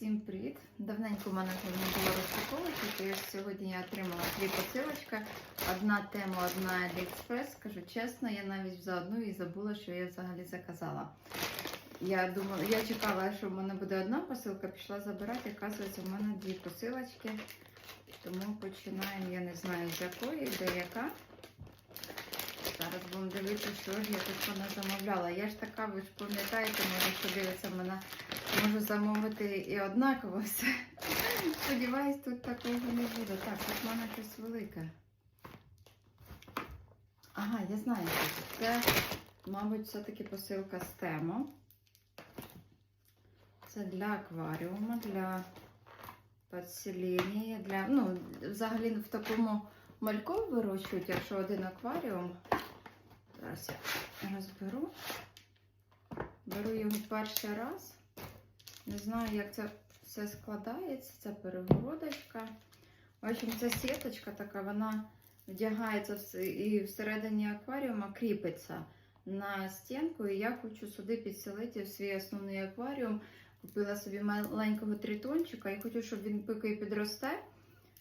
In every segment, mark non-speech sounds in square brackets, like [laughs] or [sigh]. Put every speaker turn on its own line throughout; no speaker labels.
Всім привіт! Давненько в мене не було розпаковки, то я ж сьогодні я отримала дві посилочки. Одна тема, одна Aliexpress. Скажу чесно, я навіть за одну і забула, що я взагалі заказала. Я думала, я чекала, що в мене буде одна посилка, пішла забирати. Оказується, в мене дві посилочки. Тому починаємо, я не знаю з якої, де яка. Зараз будемо дивитися, що ж я тут вона замовляла. Я ж така, ви ж пам'ятаєте, може, що дивиться мене, можу замовити і однаково все. Сподіваюсь, тут такого не буде. Так, тут в мене щось велике. Ага, я знаю, що це. Це, мабуть, все-таки посилка з тему. Це для акваріуму, для підселення, для, ну, взагалі в такому мальку вирощують, якщо один акваріум. Зараз я розберу. Беру його перший раз. Не знаю, як це все складається. Це перегородочка. В общем, ця сіточка така, вона вдягається і всередині акваріума кріпиться на стінку. І я хочу сюди підселити в свій основний акваріум. Купила собі маленького тритончика і хочу, щоб він поки підросте.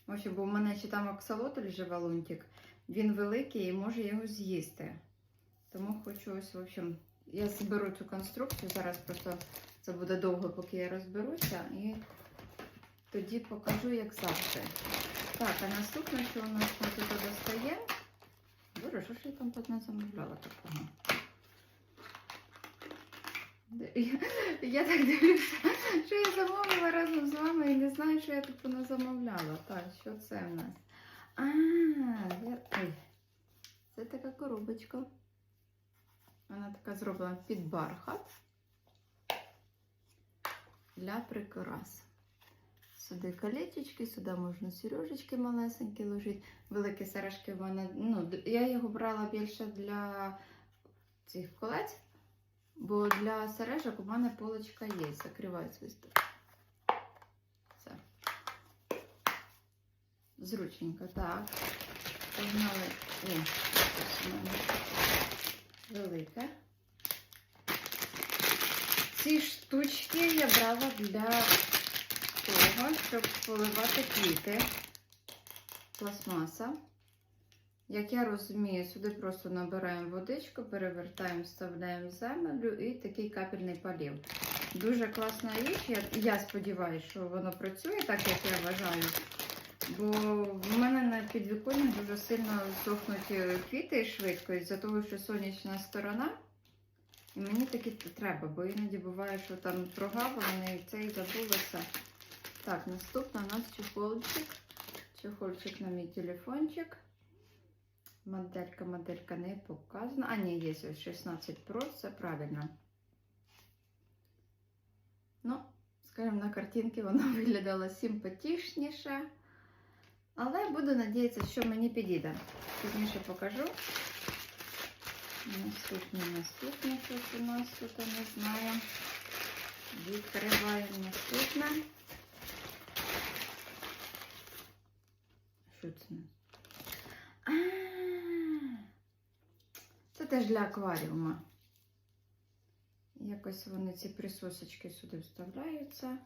Бо в мене ще там аксолотль живе лунтик. Він великий і може його з'їсти. Тому хочу ось, в общем, я зберу цю конструкцію. Зараз просто це буде довго, поки я розберуся. І тоді покажу, як завжди. Так, а наступне, що у нас ми тут достає. Боже, що ж я там тут не замовляла такого? Я, я так дивлюся, що я замовила разом з вами і не знаю, що я тут вона замовляла. Так, що це в нас? А, я... Ой, це така коробочка. Вона така зроблена під бархат для прикрас. Сюди колечечки, сюди можна сережечки малесенькі ложити. Великі сережки в мене. Ну, я його брала більше для цих колець, бо для сережок у мене полочка є. Закриваю свисток. Все. Зручненько. Так. Погнали. О, велике. Ці штучки я брала для того, щоб поливати квіти. Пластмаса. Як я розумію, сюди просто набираємо водичку, перевертаємо, вставляємо землю і такий капельний полів. Дуже класна річ. Я, я сподіваюся, що воно працює так, як я вважаю. Бо в мене на підвіконні дуже сильно сохнуть е, квіти швидко із-за того, що сонячна сторона. І мені таки треба, бо іноді буває, що там прогавлено і це і забулося. Так, наступна у нас чехольчик. Чехольчик на мій телефончик. Моделька, моделька не показана. А, ні, є ось 16 Pro, це правильно. Ну, скажімо, на картинці воно [laughs] виглядало симпатичніше. Але буду надіятися, що мені підійде. Пізніше покажу. Наступне, наступне щось у нас тут, не знаю. Відкриваємо наступне. Що це? у нас? А, Це теж для акваріума. Якось вони ці присосочки сюди вставляються.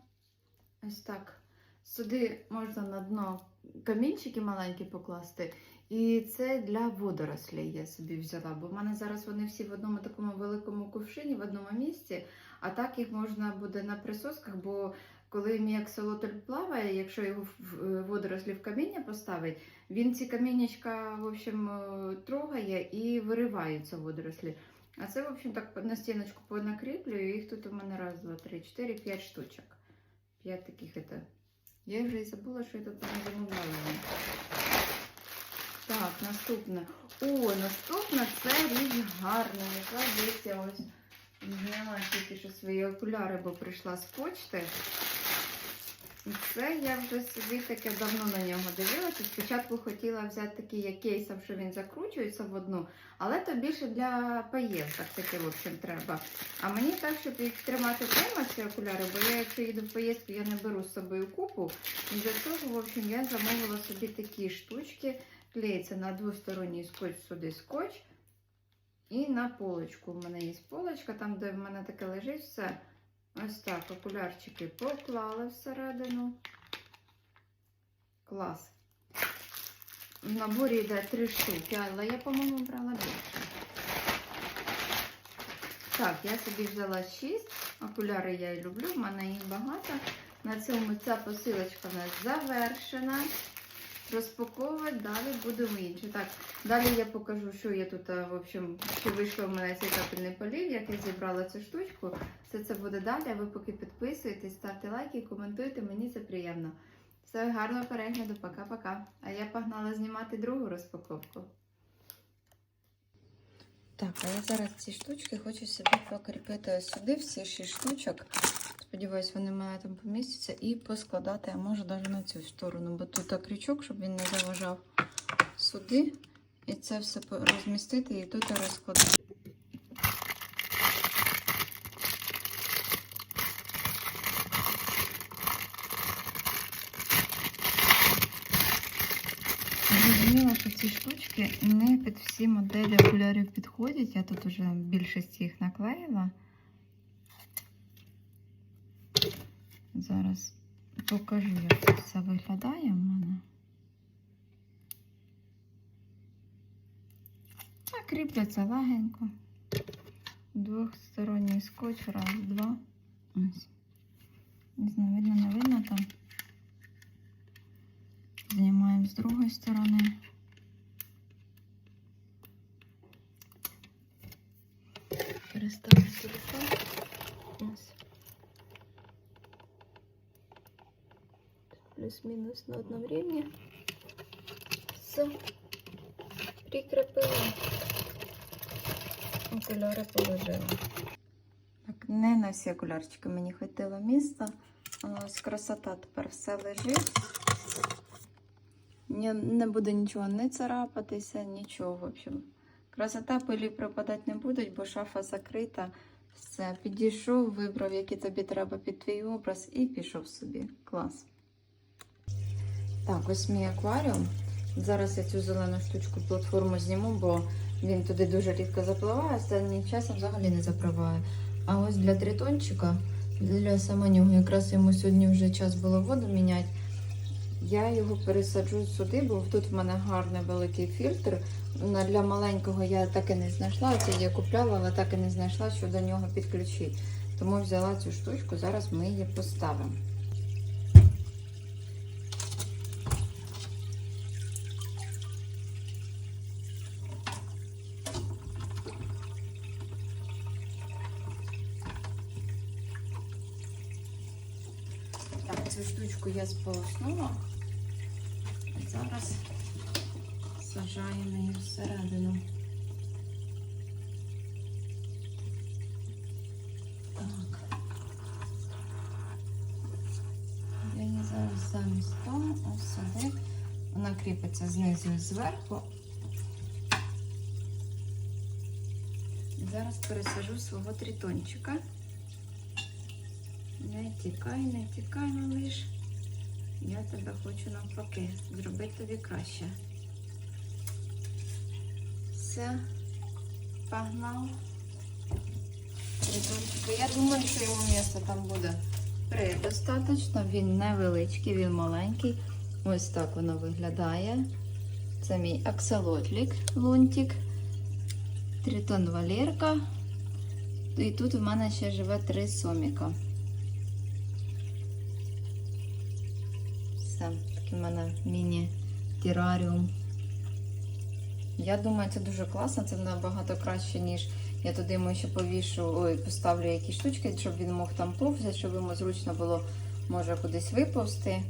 Ось так. Сюди можна на дно камінчики маленькі покласти. І це для водорослей я собі взяла, бо в мене зараз вони всі в одному такому великому кувшині, в одному місці, а так їх можна буде на присосках, бо коли мій аксолотль плаває, якщо його е, водорослі в каміння поставить, він ці каміннячка в общем, е, трогає і вириваються водорослі. А це, в общем, так на стіночку понакріплюю, їх тут у мене раз, два, три, чотири, п'ять штучок. П'ять таких это. Я вже і забула, що я тут не замовляла. Так, наступне. О, наступне це річ гарна. Яка дивіться, ось зняла тільки що свої окуляри, бо прийшла з почти. І це я вже собі таке давно на нього дивилася. Спочатку хотіла взяти такий як кейсом, що він закручується в одну, але то більше для поїздок таке, в общем, треба. А мені так, щоб їх тримати вдома, ці окуляри, бо я, якщо їду в поїздку, я не беру з собою купу. І для цього, в общем, я замовила собі такі штучки. Клеїться на двосторонній скотч сюди скотч. І на полочку. У мене є полочка, там, де в мене таке лежить все. Ось так, окулярчики поклали всередину. Клас. В наборі йде три штуки, але я, по-моєму, брала більше. Так, я собі взяла 6. Окуляри я і люблю, в мене їх багато. На цьому ця посилочка в нас завершена. Розпаковувати далі будемо інше. Так, далі я покажу, що я тут, в общем, що вийшло в мене цей капельний полів, як я зібрала цю штучку. Все це буде далі. А ви поки підписуєтесь, ставте лайки, коментуйте, мені це приємно. Все, гарного перегляду, пока-пока. А я погнала знімати другу розпаковку. Так, а я зараз ці штучки хочу собі покріпити сюди, всі шість штучок. Сподіваюсь, вони мене там помістяться і поскладати, а може навіть на цю сторону, бо тут крючок, щоб він не заважав сюди. І це все розмістити і тут розкладати. Зрозуміла, що ці штучки не під всі моделі окулярів підходять. Я тут вже більшість їх наклеїла. Зараз покажу, як це все виглядає в мене. А кріпляться легенько. Двохсторонній скотч, раз, два. Ось. Не знаю, видно, не видно там. Знімаємо з другої сторони. Переставлю телефон. Ось. Плюс-мінус на одному рівні. Все. Прикрепила. Окуляри положила. Так, не на всі окулярчики мені хватило міста. Ось красота тепер все лежить. Ні, не буде нічого не царапатися, нічого. В общем, красота пилі пропадати не будуть, бо шафа закрита. Все, підійшов, вибрав, які тобі треба під твій образ, і пішов собі. Клас. Так, ось мій акваріум. Зараз я цю зелену штучку платформу зніму, бо він туди дуже рідко запливає, останнім часом взагалі не запливає. А ось для тритончика, для саме нього, якраз йому сьогодні вже час було воду міняти. Я його пересаджу сюди, бо тут в мене гарний великий фільтр. Для маленького я так і не знайшла. Це я купляла, але так і не знайшла, що до нього підключити. Тому взяла цю штучку, зараз ми її поставимо. Так, цю штучку я сполоснула. Зараз сажаємо її всередину. Так. Я її зараз замість того ось. Вона кріпиться знизу і зверху. І зараз пересажу свого тритончика. Тікай, не тікай, малиш. Я тебе хочу навпаки зробити тобі краще. Все, погнав. Я думаю, що йому місце там буде предостаточно. Він невеличкий, він маленький. Ось так воно виглядає. Це мій акселотлік лунтик. Тритон Валерка. І тут в мене ще живе три соміка. Все, такий в мене міні-тераріум. Я думаю, це дуже класно, це набагато краще, ніж я туди йому ще повішу, ой, поставлю якісь штучки, щоб він мог там повзати, щоб йому зручно було, може, кудись виповзти.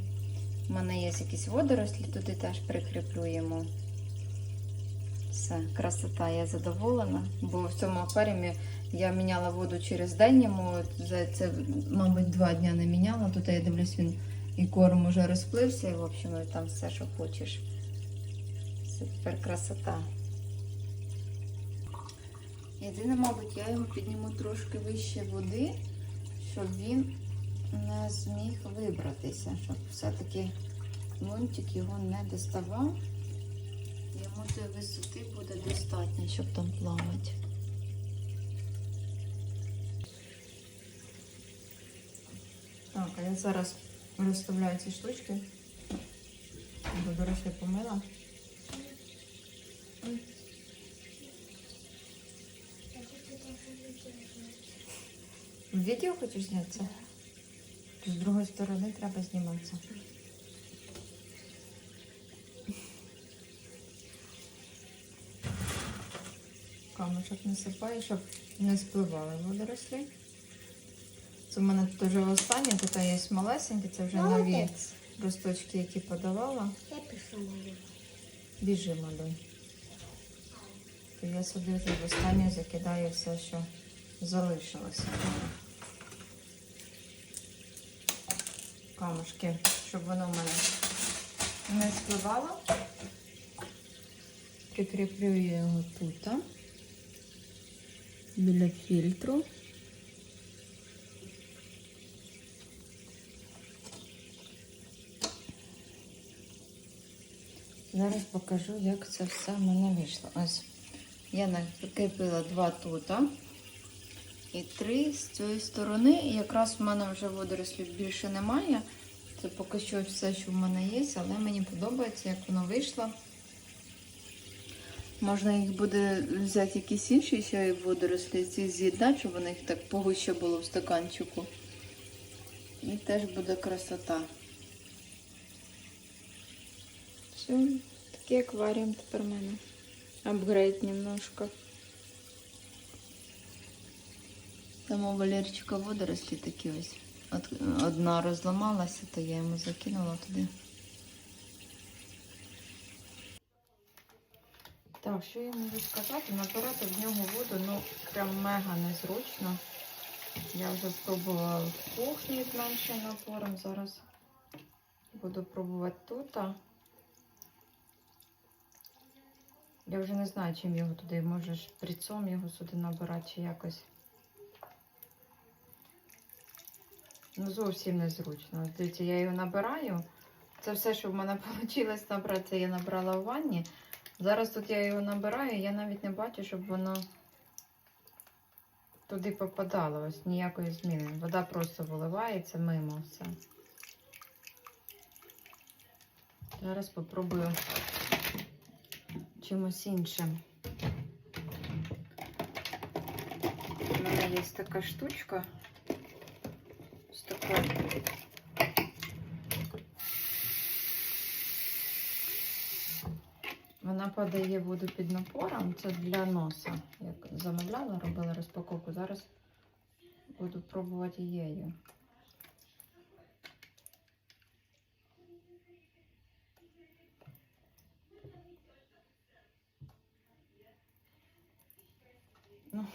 У мене є якісь водорослі, туди теж прикріплю йому. Все, красота, я задоволена, бо в цьому акваріумі я міняла воду через день йому. Це, мабуть, два дні не міняла. Тут я дивлюсь, він і корм уже розплився, і в общем, там все, що хочеш. Це тепер красота. Єдине, мабуть, я його підніму трошки вище води, щоб він не зміг вибратися, щоб все-таки лунтик його не доставав. Йому цієї висоти буде достатньо, щоб там плавати. Так, а я зараз розставляю ці штучки. Бо дорослі помила. Відео хочеш знятися? З другої сторони треба зніматися. Камушок насипаю, щоб не спливали водорослі. Це в мене тут вже останнє, тут є малесенькі, це вже нові
Молодець.
росточки, які подавала.
Я пишу малюю.
Біжи, малюй. То я собі вже в останнє закидаю все, що залишилося. Камушки, щоб воно в мене не спливало. Прикріплю я його тут, біля фільтру. Зараз покажу, як це все в мене вийшло. Ось я накипила два тут і три з цієї сторони. І якраз в мене вже водорослів більше немає. Це поки що все, що в мене є, але мені подобається, як воно вийшло. Можна їх буде взяти якісь інші ще водорослі, ці з'єднати, щоб вони їх так погуще було в стаканчику. І теж буде красота. Все, такий акваріум тепер у мене. Апгрейд немножко. Там у Валерчика водорослі такі ось. Одна розламалася, то я йому закинула туди. Так, що я можу сказати? Набирати в нього воду, ну, прям мега незручно. Я вже спробувала в кухні з меншим напором. Зараз буду пробувати тут. Я вже не знаю, чим його туди можеш прицом його сюди набирати чи якось. Ну, зовсім незручно. Дивіться, я його набираю. Це все, що в мене [laughs] вийшло набрати, це я набрала в ванні. Зараз тут я його набираю, я навіть не бачу, щоб воно туди попадало. Ось ніякої зміни. Вода просто виливається мимо все. Зараз спробую чимось іншим. У мене є така штучка. Ось така. Вона подає воду під напором. Це для носа. Як замовляла, робила розпаковку. Зараз буду пробувати її. Ну,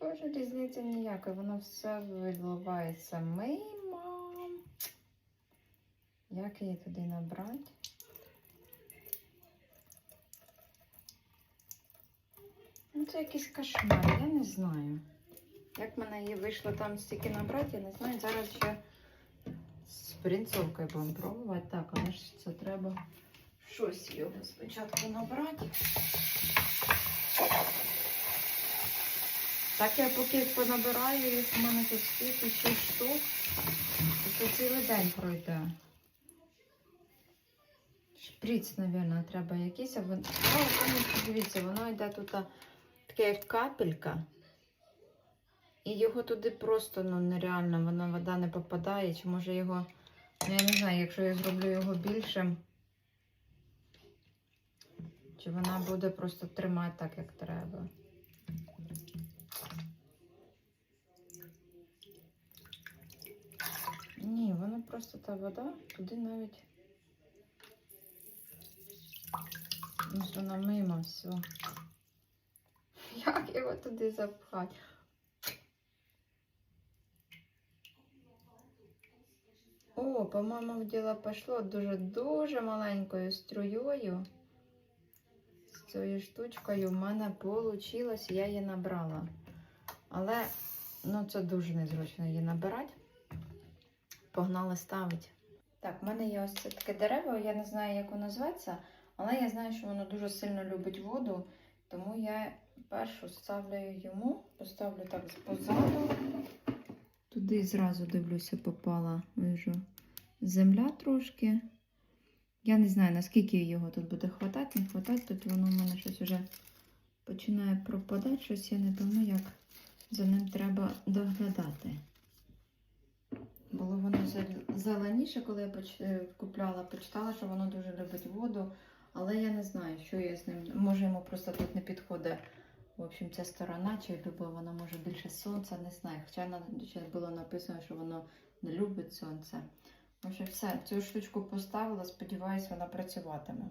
Боже, різниці ніякої, воно все виливається мимо. Як її туди набрати? Ну, це якийсь кошмар, я не знаю. Як мене її вийшло там стільки набрати, я не знаю. Зараз ще з принцовкою будемо пробувати. Так, але ж це треба щось його спочатку набрати. Так я поки понабираю, їх у мене тут скільки 6 штук, це цілий день пройде. Шприц, мабуть, треба якийсь. А вон... О, дивіться, воно йде тут таке як капелька. І його туди просто ну, нереально, вона вода не попадає. Чи може його. Ну, я не знаю, якщо я зроблю його більшим. Чи вона буде просто тримати так, як треба. Ні, вона просто та вода туди навіть. Ось вона мимо все. Як його туди запхати? О, по-моєму, діло пішло дуже-дуже маленькою струєю. З цією штучкою в мене вийшло, я її набрала. Але ну, це дуже незручно її набирати. Погнали ставити. Так, в мене є ось це таке дерево, я не знаю, як воно зветься, але я знаю, що воно дуже сильно любить воду, тому я першу ставлю йому, поставлю так позаду. Туди зразу дивлюся, попала вижу земля трошки. Я не знаю, наскільки його тут буде хватати, не хватати. Тут воно в мене щось вже починає пропадати, щось я не пойму, як за ним треба доглядати. Зеленіше, коли я поч- е, купляла, почитала, що воно дуже любить воду, але я не знаю, що я з ним. Може, йому просто тут не підходить. В общем, ця сторона, чи любить вона може більше сонця, не знаю. Хоча було написано, що воно не любить сонце. В все, цю штучку поставила, сподіваюся, вона працюватиме.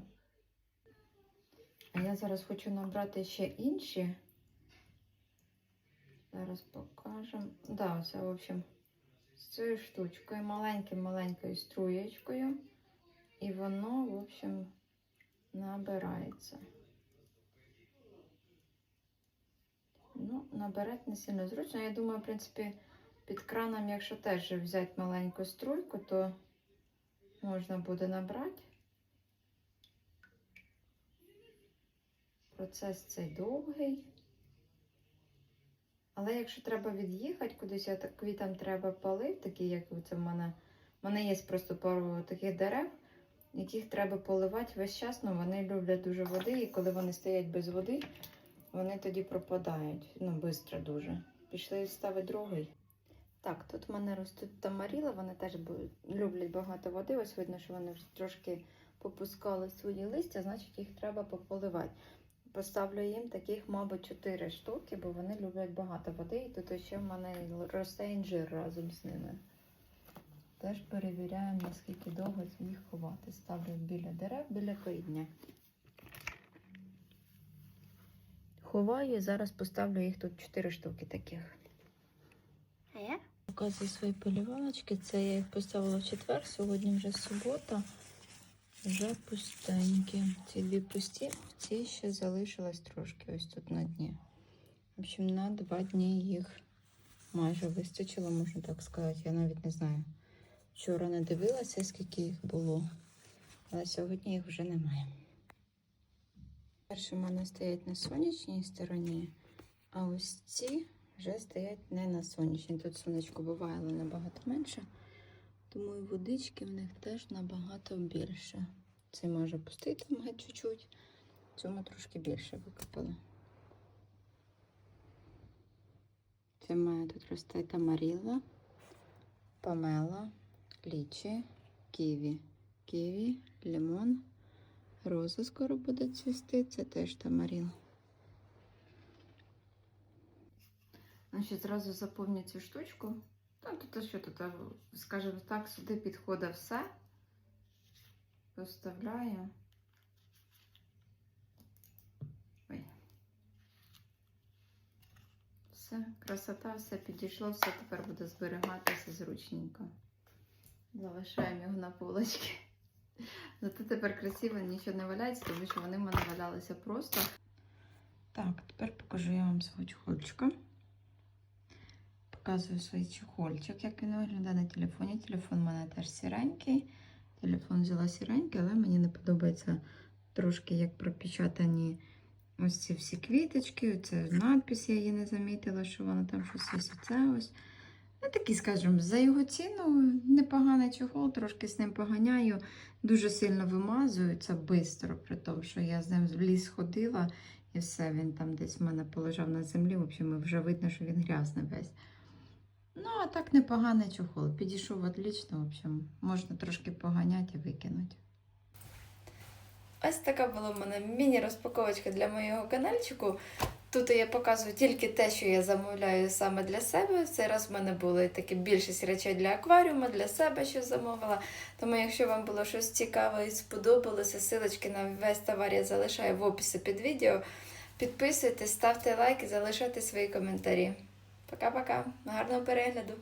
Я зараз хочу набрати ще інші. Зараз покажемо. Да, це, в общем, цією штучкою, маленькою-маленькою струєчкою. І воно, в общем, набирається. Ну, набирати не сильно зручно. Я думаю, в принципі, під краном, якщо теж взяти маленьку струйку, то можна буде набрати. Процес цей довгий. Але якщо треба від'їхати кудись, я так квітам треба полив, такі, як це в мене. У мене є просто пару таких дерев, яких треба поливати весь час, але вони люблять дуже води, і коли вони стоять без води, вони тоді пропадають. Ну, швидко дуже. Пішли ставити другий. Так, тут в мене ростуть тамаріли, вони теж люблять багато води. Ось видно, що вони трошки попускали свої листя, значить їх треба пополивати. Поставлю їм таких, мабуть, 4 штуки, бо вони люблять багато води. І тут ще в мене росте інжир разом з ними. Теж перевіряємо, наскільки довго їх ховати. Ставлю біля дерев, біля коріння. Ховаю і зараз поставлю їх тут 4 штуки таких.
А я?
Показую свої полівалочки. Це я їх поставила в четвер, сьогодні вже субота. Вже пустенькі. Ці дві пусті, в цій ще залишилось трошки ось тут на дні. В общем, на два дні їх майже вистачило, можна так сказати. Я навіть не знаю. Вчора не дивилася, скільки їх було, але сьогодні їх вже немає. Перші в мене стоять на сонячній стороні, а ось ці вже стоять не на сонячній. Тут сонечко буває, але набагато менше. Тому і водички в них теж набагато більше. Це може пустити геть чуть-чуть. Цьому трошки більше викопали. Це мене тут росте тамаріла, памела, лічі, ківі. Ківі, лимон, роза скоро буде цвісти, це теж тамаріл. Значить, зразу заповню цю штучку. Ну, тут що тут, скажімо так, сюди підходить все. Поставляю. Ой. Все, красота, все підійшло, все тепер буде зберігатися зручненько. Залишаємо його на полочці. [laughs] Зато тепер красиво нічого не валяється, тому що вони в мене валялися просто. Так, тепер покажу я вам свого чехольчика. Показую свій чехольчик, як він виглядає на телефоні. Телефон у мене теж сіренький. Телефон взяла сіренький, але мені не подобається трошки, як пропечатані ось ці всі квіточки. Оце надпис, я її не замітила, що вона там щось є. Оце ось. Ну, такий, скажімо, за його ціну непоганий чохол, трошки з ним поганяю. Дуже сильно вимазується швидко, при тому, що я з ним в ліс ходила і все, він там десь в мене полежав на землі. В общем, вже видно, що він грязний весь. Ну, а так непоганий чохол. Підійшов отлично, в общем, можна трошки поганяти і викинути. Ось така була в мене міні-розпаковочка для моєго каналчику. Тут я показую тільки те, що я замовляю саме для себе. В цей раз в мене були такі більшість речей для акваріуму, для себе що замовила. Тому, якщо вам було щось цікаве і сподобалося, силочки на весь товар я залишаю в описі під відео. Підписуйтесь, ставте лайки, залишайте свої коментарі. Пока-пока. Гарного перегляду!